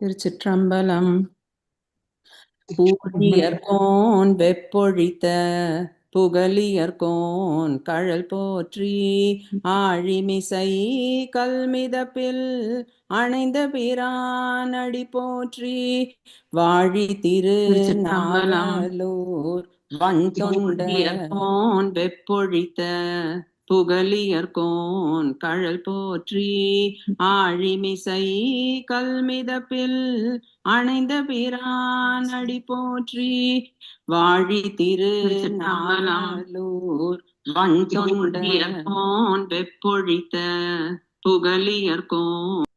திருச்சிற்றம்பலம் பூழியர்கோன் வெப்பொழித்த புகழியர்கோன் கழல் போற்றி. ஆழிமிசை கல்மிதப்பில் அணைந்த பிரானடி போற்றி. வாழி திரு நாவலூர் வன் தொண்டர்கோன் வெப்பொழித்த புகழியர்கோன் கழல் போற்றி ஆழிமிசை கல்மிதப்பில் அணைந்த பிரானடி போற்றி வாழி திரு நாவலூர் வன் தொண்டர்கோன் வெப்பொழித்த புகழியர்கோன்